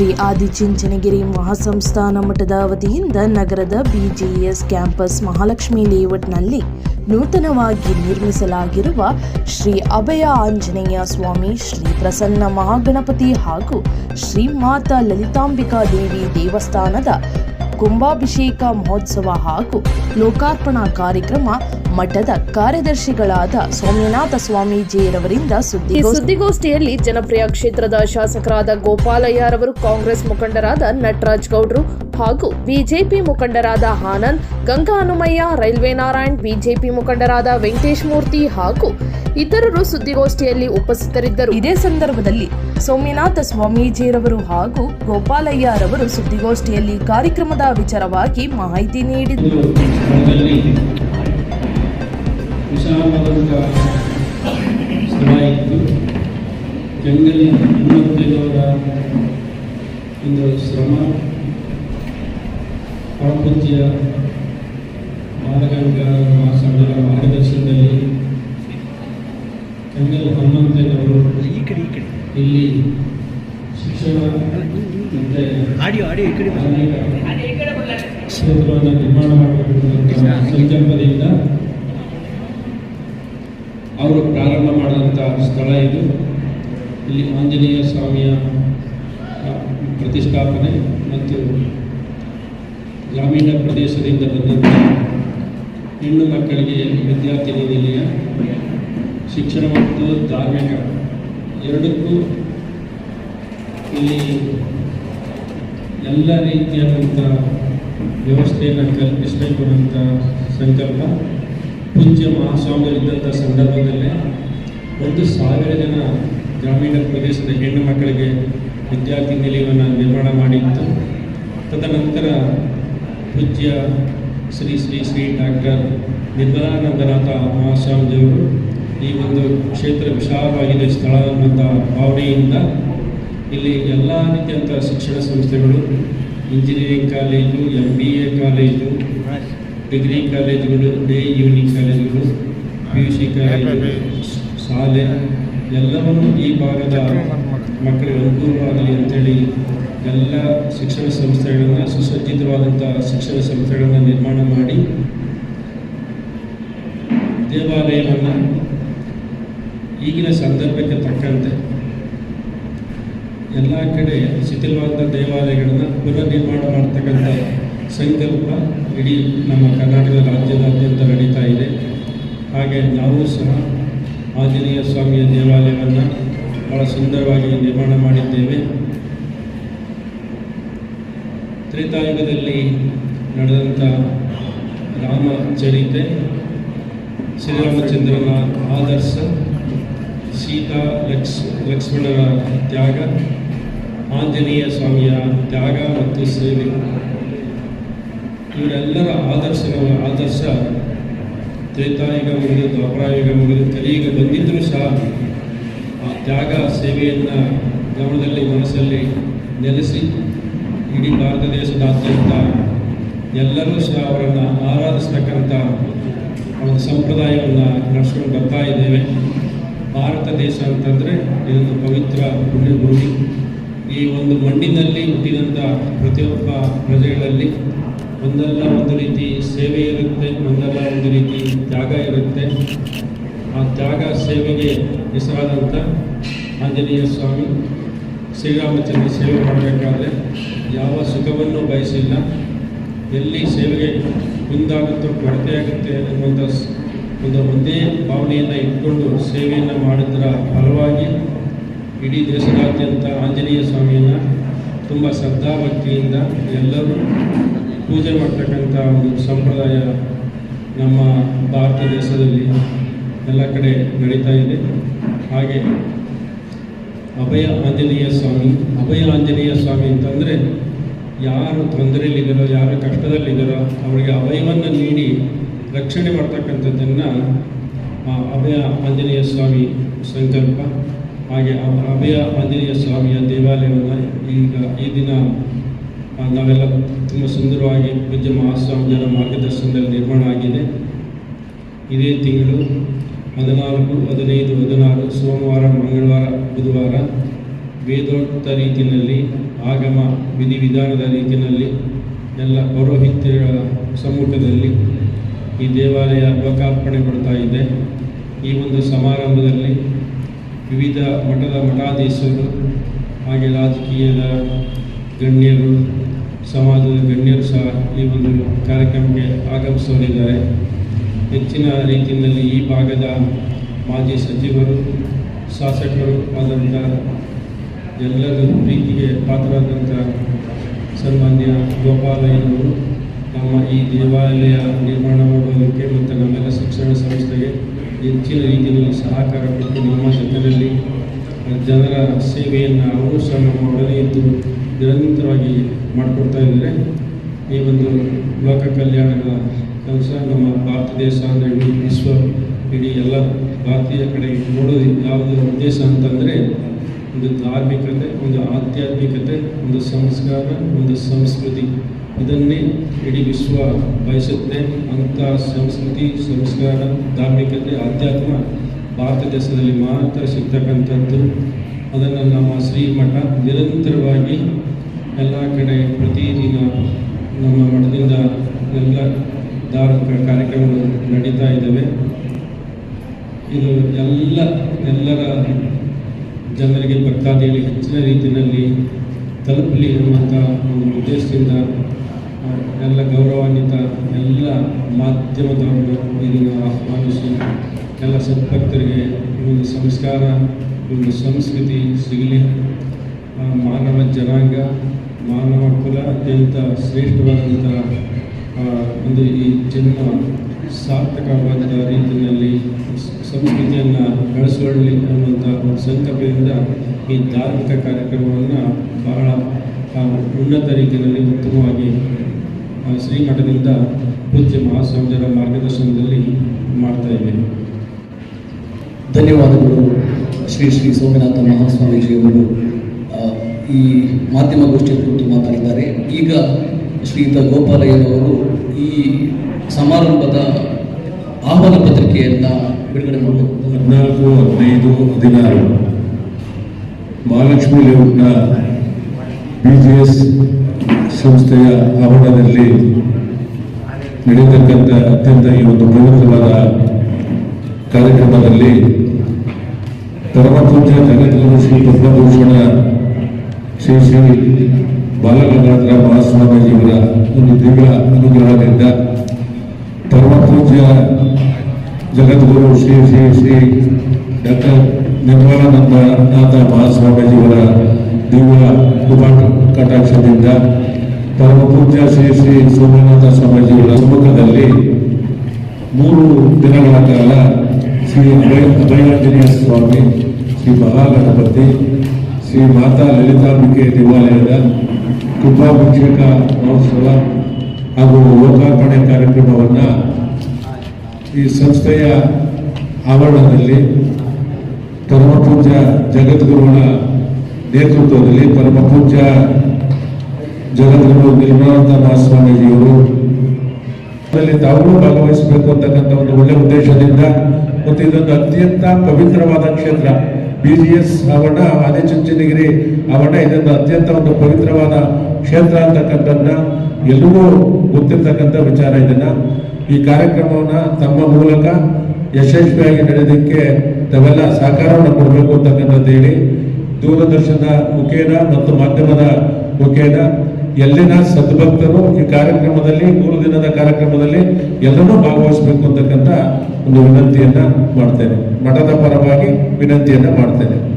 ಶ್ರೀ ಆದಿಚುಂಚನಗಿರಿ ಮಹಾಸಂಸ್ಥಾನ ಮಠದ ವತಿಯಿಂದ ನಗರದ ಬಿಜಿಎಸ್ ಕ್ಯಾಂಪಸ್ ಮಹಾಲಕ್ಷ್ಮಿ ಲೇಔಟ್ನಲ್ಲಿ ನೂತನವಾಗಿ ನಿರ್ಮಿಸಲಾಗಿರುವ ಶ್ರೀ ಅಭಯ ಆಂಜನೇಯ ಸ್ವಾಮಿ ಶ್ರೀ ಪ್ರಸನ್ನ ಮಹಾಗಣಪತಿ ಹಾಗೂ ಶ್ರೀ ಮಾತಾ ಲಲಿತಾಂಬಿಕಾ ದೇವಿ ದೇವಸ್ಥಾನದ ಕುಂಭಾಭಿಷೇಕ ಮಹೋತ್ಸವ ಹಾಗೂ ಲೋಕಾರ್ಪಣಾ ಕಾರ್ಯಕ್ರಮ ಮಠದ ಕಾರ್ಯದರ್ಶಿಗಳಾದ ಸೋಮ್ಯನಾಥ ಸ್ವಾಮೀಜಿಯವರಿಂದ ಸುದ್ದಿ ಸುದ್ದಿಗೋಷ್ಠಿಯಲ್ಲಿ ಜನಪ್ರಿಯ ಕ್ಷೇತ್ರದ ಶಾಸಕರಾದ ಗೋಪಾಲಯ್ಯರವರು ಕಾಂಗ್ರೆಸ್ ಮುಖಂಡರಾದ ನಟರಾಜ್ ಗೌಡ್ರು ಹಾಗೂ ಬಿಜೆಪಿ ಮುಖಂಡರಾದ ಆನಂದ್ ಗಂಗಾ ಹನುಮಯ್ಯ ರೈಲ್ವೆ ನಾರಾಯಣ್ ಬಿಜೆಪಿ ಮುಖಂಡರಾದ ವೆಂಕಟೇಶ್ ಮೂರ್ತಿ ಹಾಗೂ ಇತರರು ಸುದ್ದಿಗೋಷ್ಠಿಯಲ್ಲಿ ಉಪಸ್ಥಿತರಿದ್ದರು. ಇದೇ ಸಂದರ್ಭದಲ್ಲಿ ಸೋಮ್ಯನಾಥ ಸ್ವಾಮೀಜಿರವರು ಹಾಗೂ ಗೋಪಾಲಯ್ಯರವರು ಸುದ್ದಿಗೋಷ್ಠಿಯಲ್ಲಿ ಕಾರ್ಯಕ್ರಮದ ವಿಚಾರವಾಗಿ ಮಾಹಿತಿ ನೀಡಿದರು ವಿಶಾಲವಾದಂಥ ಸ್ಥಳ ಇತ್ತು ಜಂಗಲಿ ಹನುಮಂತೇಗೌಡ ಒಂದು ಶ್ರಮ ಪರಪೂಜ್ಯ ಬಾಲಗಂಗಾ ಮಹಾಸ್ವಾಮಿಗಳ ಮಾರ್ಗದರ್ಶನದಲ್ಲಿ ಜಂಗಲ್ ಹನುಮಂತೇಗೌಡರು ಈ ಕಡೆ ಈ ಕಡೆ ಇಲ್ಲಿ ಶಿಕ್ಷಣ ಮತ್ತು ಕ್ಷೇತ್ರವನ್ನು ನಿರ್ಮಾಣ ಮಾಡಬೇಕು ಸಂಕಲ್ಪದಿಂದ ಸ್ಥಳ ಇದು. ಇಲ್ಲಿ ಆಂಜನೇಯ ಸ್ವಾಮಿಯ ಪ್ರತಿಷ್ಠಾಪನೆ ಮತ್ತು ಗ್ರಾಮೀಣ ಪ್ರದೇಶದಿಂದ ಬಂದಂಥ ಹೆಣ್ಣು ಮಕ್ಕಳಿಗೆ ವಿದ್ಯಾರ್ಥಿ ನಿಲಯ, ಶಿಕ್ಷಣ ಮತ್ತು ಧಾರ್ಮಿಕ ಎರಡಕ್ಕೂ ಇಲ್ಲಿ ಎಲ್ಲ ರೀತಿಯಾದಂಥ ವ್ಯವಸ್ಥೆಯನ್ನು ಕಲ್ಪಿಸಬೇಕು ಅನ್ನೋಂಥ ಸಂಕಲ್ಪ. ಪೂಜ್ಯ ಮಹಾಸ್ವಾಮಿಗಳಿದ್ದಂಥ ಸಂದರ್ಭದಲ್ಲೇ ಒಂದು ಸಾವಿರ ಜನ ಗ್ರಾಮೀಣ ಪ್ರದೇಶದ ಹೆಣ್ಣು ಮಕ್ಕಳಿಗೆ ವಿದ್ಯಾರ್ಥಿ ನಿಲಯವನ್ನು ನಿರ್ಮಾಣ ಮಾಡಿತ್ತು. ತದನಂತರ ಪೂಜ್ಯ ಶ್ರೀ ಶ್ರೀ ಶ್ರೀ ಡಾಕ್ಟರ್ ನಿರ್ಮಲಾನಂದನಾಥ ಮಹಾಸ್ವಾಮಿಜಿಯವರು ಈ ಒಂದು ಕ್ಷೇತ್ರ ವಿಶಾಲವಾಗಿದೆ ಸ್ಥಳ ಅನ್ನುವಂಥ ಭಾವನೆಯಿಂದ ಇಲ್ಲಿ ಎಲ್ಲ ರೀತಿಯಂಥ ಶಿಕ್ಷಣ ಸಂಸ್ಥೆಗಳು, engineering college M B A college, degree ಕಾಲೇಜುಗಳು ಡೇ ಇವ್ನಿಂಗ್ ಕಾಲೇಜುಗಳು ಪಿ ಯು ಸಿ ಕಾಲೇಜು ಶಾಲೆ ಎಲ್ಲವನ್ನು ಈ ಭಾಗದ ಮಕ್ಕಳಿಗೆ ಅನುಕೂಲವಾಗಲಿ ಅಂತೇಳಿ ಎಲ್ಲ ಶಿಕ್ಷಣ ಸಂಸ್ಥೆಗಳನ್ನು ಸುಸಜ್ಜಿತವಾದಂಥ ಶಿಕ್ಷಣ ಸಂಸ್ಥೆಗಳನ್ನು ನಿರ್ಮಾಣ ಮಾಡಿ ದೇವಾಲಯವನ್ನು ಈಗಿನ ಸಂದರ್ಭಕ್ಕೆ ತಕ್ಕಂತೆ ಎಲ್ಲ ಕಡೆ ಶಿಥಿಲವಾದ ದೇವಾಲಯಗಳನ್ನು ಪುನರ್ ನಿರ್ಮಾಣ ಮಾಡ್ತಕ್ಕಂಥ ಸಂಕಲ್ಪ ಇಡೀ ನಮ್ಮ ಕರ್ನಾಟಕ ರಾಜ್ಯದಾದ್ಯಂತ ನಡೀತಾ ಇದೆ. ಹಾಗೆ ನಾವು ಸಹ ಆಂಜನೇಯ ಸ್ವಾಮಿಯ ದೇವಾಲಯವನ್ನು ಬಹಳ ಸುಂದರವಾಗಿ ನಿರ್ಮಾಣ ಮಾಡಿದ್ದೇವೆ. ತ್ರೇತಾಯುಗದಲ್ಲಿ ನಡೆದಂಥ ರಾಮಚರಿತೆ ಶ್ರೀರಾಮಚಂದ್ರನ ಆದರ್ಶ, ಸೀತಾ ಲಕ್ಷ್ ಲಕ್ಷ್ಮಣರ ತ್ಯಾಗ, ಆಂಜನೇಯ ಸ್ವಾಮಿಯ ತ್ಯಾಗ ಮತ್ತು ಸೇವೆ. ಇವರೆಲ್ಲರ ಆದರ್ಶಗಳ ಆದರ್ಶ ತ್ರೇತಾಯುಗ ಮುಗಿದು ದ್ವಾಪರಾಯುಗ ಮುಗಿದು ಕಲಿಯುಗ ಬಂದಿದ್ದರೂ ಸಹ ಆ ತ್ಯಾಗ ಸೇವೆಯನ್ನು ಗಮನದಲ್ಲಿ ಮನಸ್ಸಲ್ಲಿ ನೆಲೆಸಿ ಇಡೀ ಭಾರತ ದೇಶದಾದ್ಯಂತ ಎಲ್ಲರೂ ಸಹ ಅವರನ್ನು ಆರಾಧಿಸ್ತಕ್ಕಂಥ ಒಂದು ಸಂಪ್ರದಾಯವನ್ನು ನಡೆಸ್ಕೊಂಡು ಬರ್ತಾ ಇದ್ದೇವೆ. ಭಾರತ ದೇಶ ಅಂತಂದರೆ ಇದೊಂದು ಪವಿತ್ರ ಪುಣ್ಯಭೂಮಿ. ಈ ಒಂದು ಮಣ್ಣಿನಲ್ಲಿ ಹುಟ್ಟಿದಂಥ ಪ್ರತಿಯೊಬ್ಬ ಪ್ರಜೆಗಳಲ್ಲಿ ಒಂದಲ್ಲ ಒಂದು ರೀತಿ ಸೇವೆ ಇರುತ್ತೆ, ಒಂದಲ್ಲ ಒಂದು ರೀತಿ ತ್ಯಾಗ ಇರುತ್ತೆ. ಆ ತ್ಯಾಗ ಸೇವೆಗೆ ಹೆಸರಾದಂಥ ಆಂಜನೇಯ ಸ್ವಾಮಿ ಶ್ರೀರಾಮಚಂದ್ರ ಸೇವೆ ಮಾಡಬೇಕಾದ್ರೆ ಯಾವ ಸುಖವನ್ನು ಬಯಸಿಲ್ಲ. ಎಲ್ಲಿ ಸೇವೆಗೆ ಮುಂದಾಗುತ್ತೋ ಕೊರತೆ ಆಗುತ್ತೆ ಅನ್ನುವಂಥ ಒಂದು ಒಂದೇ ಭಾವನೆಯನ್ನು ಇಟ್ಕೊಂಡು ಸೇವೆಯನ್ನು ಮಾಡಿದ್ರ ಫಲವಾಗಿ ಇಡೀ ದೇಶದಾದ್ಯಂತ ಆಂಜನೇಯ ಸ್ವಾಮಿಯನ್ನು ತುಂಬ ಶ್ರದ್ಧಾಭಕ್ತಿಯಿಂದ ಎಲ್ಲರೂ ಪೂಜೆ ಮಾಡ್ತಕ್ಕಂಥ ಒಂದು ಸಂಪ್ರದಾಯ ನಮ್ಮ ಭಾರತ ದೇಶದಲ್ಲಿ ಎಲ್ಲ ಕಡೆ ನಡೀತಾ ಇದೆ. ಹಾಗೆ ಅಭಯ ಆಂಜನೇಯ ಸ್ವಾಮಿ, ಅಭಯ ಆಂಜನೇಯ ಸ್ವಾಮಿ ಅಂತಂದರೆ ಯಾರು ತೊಂದರೆಯಲ್ಲಿದ್ದಾರೋ, ಯಾರು ಕಷ್ಟದಲ್ಲಿದ್ದಾರೋ ಅವರಿಗೆ ಅಭಯವನ್ನು ನೀಡಿ ರಕ್ಷಣೆ ಮಾಡ್ತಕ್ಕಂಥದ್ದನ್ನು ಅಭಯ ಆಂಜನೇಯ ಸ್ವಾಮಿ ಸಂಕಲ್ಪ. ಹಾಗೆ ಅಭಯ ಆಂಜನೇಯ ಸ್ವಾಮಿಯ ದೇವಾಲಯವನ್ನು ಈಗ ಈ ದಿನ ನಾವೆಲ್ಲ ತುಂಬ ಸುಂದರವಾಗಿ ಪೂಜ್ಯ ಮಹಾಸ್ವಾಮಿಯರ ಮಾರ್ಗದರ್ಶನದಲ್ಲಿ ನಿರ್ಮಾಣ ಆಗಿದೆ. ಇದೇ ತಿಂಗಳು ಹದಿನಾಲ್ಕು, ಹದಿನೈದು, ಹದಿನಾರು ಸೋಮವಾರ, ಮಂಗಳವಾರ, ಬುಧವಾರ ವೇದೋಕ್ತ ರೀತಿಯಲ್ಲಿ ಆಗಮ ವಿಧಿವಿಧಾನದ ರೀತಿಯಲ್ಲಿ ಎಲ್ಲ ಪೌರೋಹಿತ್ಯಗಳ ಸಮ್ಮುಖದಲ್ಲಿ ಈ ದೇವಾಲಯ ಲೋಕಾರ್ಪಣೆ ಕೊಡ್ತಾ ಇದೆ. ಈ ಒಂದು ಸಮಾರಂಭದಲ್ಲಿ ವಿವಿಧ ಮಠದ ಮಠಾಧೀಶರು ಹಾಗೆ ರಾಜಕೀಯದ ಗಣ್ಯರು, ಸಮಾಜದ ಗಣ್ಯರು ಸಹ ಈ ಒಂದು ಕಾರ್ಯಕ್ರಮಕ್ಕೆ ಆಗಮಿಸಲಿದ್ದಾರೆ ಹೆಚ್ಚಿನ ರೀತಿಯಲ್ಲಿ ಈ ಭಾಗದ ಮಾಜಿ ಸಚಿವರು, ಶಾಸಕರು ಆದಂಥ ಎಲ್ಲರ ಪ್ರೀತಿಗೆ ಪಾತ್ರರಾದಂಥ ಸನ್ಮಾನ್ಯ ಗೋಪಾಲಯ್ಯನವರು ನಮ್ಮ ಈ ದೇವಾಲಯ ನಿರ್ಮಾಣ ಮಾಡುವುದಕ್ಕೆ ಮತ್ತು ನಮ್ಮೆಲ್ಲ ಶಿಕ್ಷಣ ಸಂಸ್ಥೆಗೆ ಹೆಚ್ಚಿನ ರೀತಿಯಲ್ಲಿ ಸಹಕಾರ ಕೊಟ್ಟು ನಮ್ಮ ಜೊತೆಯಲ್ಲಿ ಜನರ ಸೇವೆಯನ್ನು ಅವರು ಸಹ ನಮ್ಮ ಒಡನೆ ಇದ್ದು ನಿರಂತರವಾಗಿ ಮಾಡಿಕೊಡ್ತಾ ಇದ್ದಾರೆ. ಈ ಒಂದು ಲೋಕ ಕಲ್ಯಾಣದ ಕೆಲಸ ನಮ್ಮ ಭಾರತ ದೇಶ ಅಂದರೆ ಇಡೀ ವಿಶ್ವ, ಇಡೀ ಎಲ್ಲ ಭಾರತೀಯ ಕಡೆ ನೋಡೋದು ಯಾವುದೇ ಉದ್ದೇಶ ಅಂತಂದರೆ ಒಂದು ಧಾರ್ಮಿಕತೆ, ಒಂದು ಆಧ್ಯಾತ್ಮಿಕತೆ, ಒಂದು ಸಂಸ್ಕಾರ, ಒಂದು ಸಂಸ್ಕೃತಿ. ಇದನ್ನೇ ಇಡೀ ವಿಶ್ವ ಬಯಸುತ್ತೆ. ಅಂಥ ಸಂಸ್ಕೃತಿ, ಸಂಸ್ಕಾರ, ಧಾರ್ಮಿಕತೆ, ಆಧ್ಯಾತ್ಮ ಭಾರತ ದೇಶದಲ್ಲಿ ಮಾತ್ರ ಸಿಗ್ತಕ್ಕಂಥದ್ದು. ಅದನ್ನು ನಮ್ಮ ಶ್ರೀಮಠ ನಿರಂತರವಾಗಿ ಎಲ್ಲ ಕಡೆ ಪ್ರತಿದಿನ ನಮ್ಮ ಮಠದಿಂದ ಎಲ್ಲ ಧಾರ್ಮಿಕ ಕಾರ್ಯಕ್ರಮಗಳು ನಡೀತಾ ಇದ್ದಾವೆ. ಇದು ಎಲ್ಲ, ಎಲ್ಲರ ಜನರಿಗೆ ಭಕ್ತಾದಿಗಳಿಗೆ ಹೆಚ್ಚಿನ ರೀತಿಯಲ್ಲಿ ತಲುಪಲಿ ಅನ್ನುವಂಥ ಒಂದು ಉದ್ದೇಶದಿಂದ ಎಲ್ಲ ಗೌರವಾನ್ವಿತ ಎಲ್ಲ ಮಾಧ್ಯಮದವರು ಇದನ್ನು ಆಹ್ವಾನಿಸಿ, ಎಲ್ಲ ಸದ್ಭಕ್ತರಿಗೆ ಒಂದು ಸಂಸ್ಕಾರ, ಒಂದು ಸಂಸ್ಕೃತಿ ಸಿಗಲಿ. ಮಾನವ ಜನಾಂಗ, ಮಾನವ ಕುಲ ಅತ್ಯಂತ ಶ್ರೇಷ್ಠವಾದಂಥ ಒಂದು ಈ ಜನ್ಮ ಸಾರ್ಥಕವಾದ ರೀತಿಯಲ್ಲಿ ಸಂಸ್ಕೃತಿಯನ್ನು ಬೆಳೆಸಿಕೊಳ್ಳಲಿ ಅನ್ನುವಂಥ ಒಂದು ಸಂಕಲ್ಪದಿಂದ ಈ ಧಾರ್ಮಿಕ ಕಾರ್ಯಕ್ರಮವನ್ನು ಬಹಳ ಉನ್ನತ ರೀತಿಯಲ್ಲಿ ಉತ್ತಮವಾಗಿ ಶ್ರೀಮಠದಿಂದ ಪೂಜ್ಯ ಮಹಾಸ್ವಾಮಿಯರ ಮಾರ್ಗದರ್ಶನದಲ್ಲಿ ಮಾಡ್ತಾ ಇದ್ದೇವೆ ಧನ್ಯವಾದಗಳು. ಶ್ರೀ ಶ್ರೀ ಸೋಮನಾಥ ಮಹಾಸ್ವಾಮೀಜಿಯವರು ಈ ಮಾಧ್ಯಮ ಗೋಷ್ಠಿಯ ಕುರಿತು ಮಾತಾಡಿದ್ದಾರೆ. ಈಗ ಶ್ರೀಯುತ ಗೋಪಾಲಯ್ಯನವರು ಈ ಸಮಾರಂಭದ ಆಹ್ವಾನ ಪತ್ರಿಕೆಯನ್ನು ಬಿಡುಗಡೆ ಮಾಡಬೇಕು. ಹದಿನಾಲ್ಕು ಹದಿನೈದು ಹದಿನಾರು. ಮಹಾಲಕ್ಷ್ಮಿ ಲೇಔಟ್ನ ಬಿ ಜಿ ಎಸ್ ಸಂಸ್ಥೆಯ ಆವರಣದಲ್ಲಿ ನಡೆಯತಕ್ಕಂಥ ಅತ್ಯಂತ ಈ ಒಂದು ಪವಿತ್ರವಾದ ಕಾರ್ಯಕ್ರಮದಲ್ಲಿ ಪರಮಪೂಜ್ಯ ಜಗದ್ಗುರು ಶ್ರೀ ಪದ್ಮಭೂಷಣ ಶ್ರೀ ಶ್ರೀ ಬಾಲಗಂಗಾಧರ ಮಹಾಸ್ವಾಮೀಜಿಯವರ ಒಂದು ದಿವ್ಯ ಅನುಗ್ರಹದಿಂದ ಪರಮಪೂಜ್ಯ ಜಗದ್ಗುರು ಶ್ರೀ ಶ್ರೀ ಶ್ರೀ ಡಾಕ್ಟರ್ ನಿರ್ಮಲಾನಂದ ನಾಥ ಮಹಾಸ್ವಾಮೀಜಿಯವರ ದಿವ್ಯ ಉಪ ಕಟಾಕ್ಷದಿಂದ ಪರಮಪೂಜ್ಯ ಶ್ರೀ ಶ್ರೀ ಸೋಮನಾಥ ಸ್ವಾಮೀಜಿಯವರ ಸಮ್ಮುಖದಲ್ಲಿ ಮೂರು ದಿನಗಳ ಕಾಲ ಶ್ರೀ ಅಭಯ ಅಭಯಾಂಜನೇಯ ಸ್ವಾಮಿ ಶ್ರೀ ಮಹಾಗಣಪತಿ, ಶ್ರೀ ಮಾತಾ ಲಲಿತಾಂಬಿಕೆ ದೇವಾಲಯದ ಕುಂಭಾಭಿಷೇಕ ಮಹೋತ್ಸವ ಹಾಗೂ ಲೋಕಾರ್ಪಣೆ ಕಾರ್ಯಕ್ರಮವನ್ನು ಈ ಸಂಸ್ಥೆಯ ಆವರಣದಲ್ಲಿ ಪರಮಪೂಜ್ಯ ಜಗದ್ಗುರುಗಳ ನೇತೃತ್ವದಲ್ಲಿ ಪರಮಪೂಜ್ಯ ಜಗದ್ಗುರು ನಿರ್ಮಲಾನಂದ ಮಹಾಸ್ವಾಮೀಜಿಯವರು ಅದರಲ್ಲಿ ತಾವು ಭಾಗವಹಿಸಬೇಕು ಅಂತಕ್ಕಂಥ ಒಂದು ಒಳ್ಳೆ ಉದ್ದೇಶದಿಂದ ಮತ್ತು ಇದೊಂದು ಅತ್ಯಂತ ಪವಿತ್ರವಾದ ಕ್ಷೇತ್ರ. ಬಿ ಜಿ ಎಸ್ ಆವರಣ ಆದಿಚುಂಚನಗಿರಿ ಆವರಣ ಇದೊಂದು ಅತ್ಯಂತ ಒಂದು ಪವಿತ್ರವಾದ ಕ್ಷೇತ್ರ ಅಂತಕ್ಕಂಥದ್ದನ್ನ ಎಲ್ಲರಿಗೂ ಗೊತ್ತಿರ್ತಕ್ಕಂಥ ವಿಚಾರ ಇದನ್ನ. ಈ ಕಾರ್ಯಕ್ರಮವನ್ನು ತಮ್ಮ ಮೂಲಕ ಯಶಸ್ವಿಯಾಗಿ ನಡೆಯೋದಕ್ಕೆ ತಾವೆಲ್ಲ ಸಹಕಾರವನ್ನು ಕೊಡಬೇಕು ಅಂತಕ್ಕಂಥದ್ದು ಹೇಳಿ. ದೂರದರ್ಶನದ ಮುಖೇನ ಮತ್ತು ಮಾಧ್ಯಮದ ಮುಖೇನ ಎಲ್ಲಿನ ಸದ್ಭಕ್ತರು ಈ ಕಾರ್ಯಕ್ರಮದಲ್ಲಿ, ಮೂರು ದಿನದ ಕಾರ್ಯಕ್ರಮದಲ್ಲಿ ಎಲ್ಲರೂ ಭಾಗವಹಿಸಬೇಕು ಅಂತಕ್ಕಂಥ ಒಂದು ವಿನಂತಿಯನ್ನ ಮಾಡ್ತೇನೆ. ಮಠದ ಪರವಾಗಿ ವಿನಂತಿಯನ್ನ ಮಾಡ್ತೇನೆ.